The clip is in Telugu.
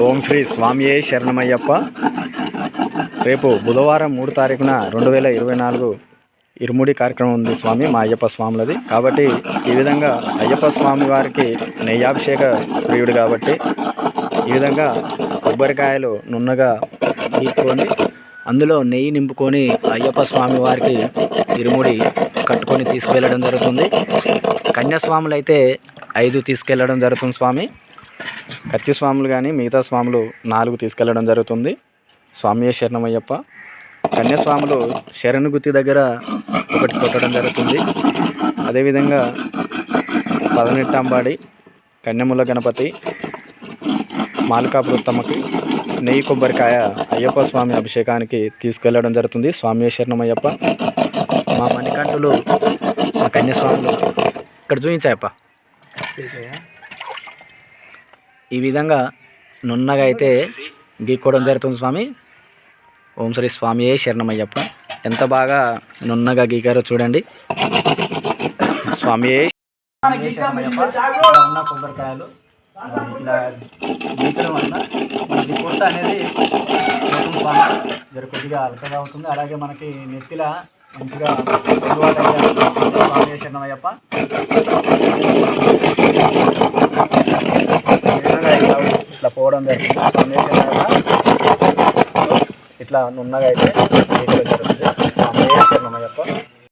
ఓం శ్రీ స్వామియే శరణమయ్యప్ప. రేపు బుధవారం మూడు తారీఖున రెండు వేల ఇరవై నాలుగు ఇరుముడి కార్యక్రమం ఉంది స్వామి మా అయ్యప్ప స్వాములది. కాబట్టి ఈ విధంగా అయ్యప్ప స్వామి వారికి నెయ్యాభిషేక ప్రియుడు కాబట్టి ఈ విధంగా కొబ్బరికాయలు నున్నగా తీసుకొని అందులో నెయ్యి నింపుకొని అయ్యప్ప స్వామి వారికి ఇరుముడి కట్టుకొని తీసుకెళ్ళడం జరుగుతుంది. కన్యాస్వాములు అయితే ఐదు తీసుకెళ్ళడం జరుగుతుంది స్వామి. కత్తి స్వాములు కానీ మిగతా స్వాములు నాలుగు తీసుకెళ్ళడం జరుగుతుంది. స్వామి శరణమయ్యప్ప. కన్యాస్వాములు శరణు గుత్తి దగ్గర ఒకటి కొట్టడం జరుగుతుంది. అదేవిధంగా పదనెట్టాంబాడి కన్యముల గణపతి మాలికా వృత్తమ్మకి నెయ్యి కొబ్బరికాయ అయ్యప్ప స్వామి అభిషేకానికి తీసుకెళ్ళడం జరుగుతుంది. స్వామి శరణమయ్యప్ప. మా మణికంఠులు మా కన్యాస్వాములు ఇక్కడ చూపించాయప్ప ఈ విధంగా నున్నగా అయితే గీక్కోవడం జరుగుతుంది స్వామి. ఓం శ్రీ స్వామియే శరణమయ్యప్ప. ఎంత బాగా నున్నగా గీకారో చూడండి. స్వామియే శరణమయ్యప్ప. ఉన్న కొబ్బరికాయలు ఇలా గీకడం వల్ల మనకి పొట్ట అనేది జర కొద్దిగా అలకగా అవుతుంది. అలాగే మనకి నెత్తిల మంచిగా స్వామి శరణమయ్యప్ప. పోవడం జరిగింది. స్వామి ఇట్లా నున్నగా అయితే చేయడం జరుగుతుంది స్వామి శరణం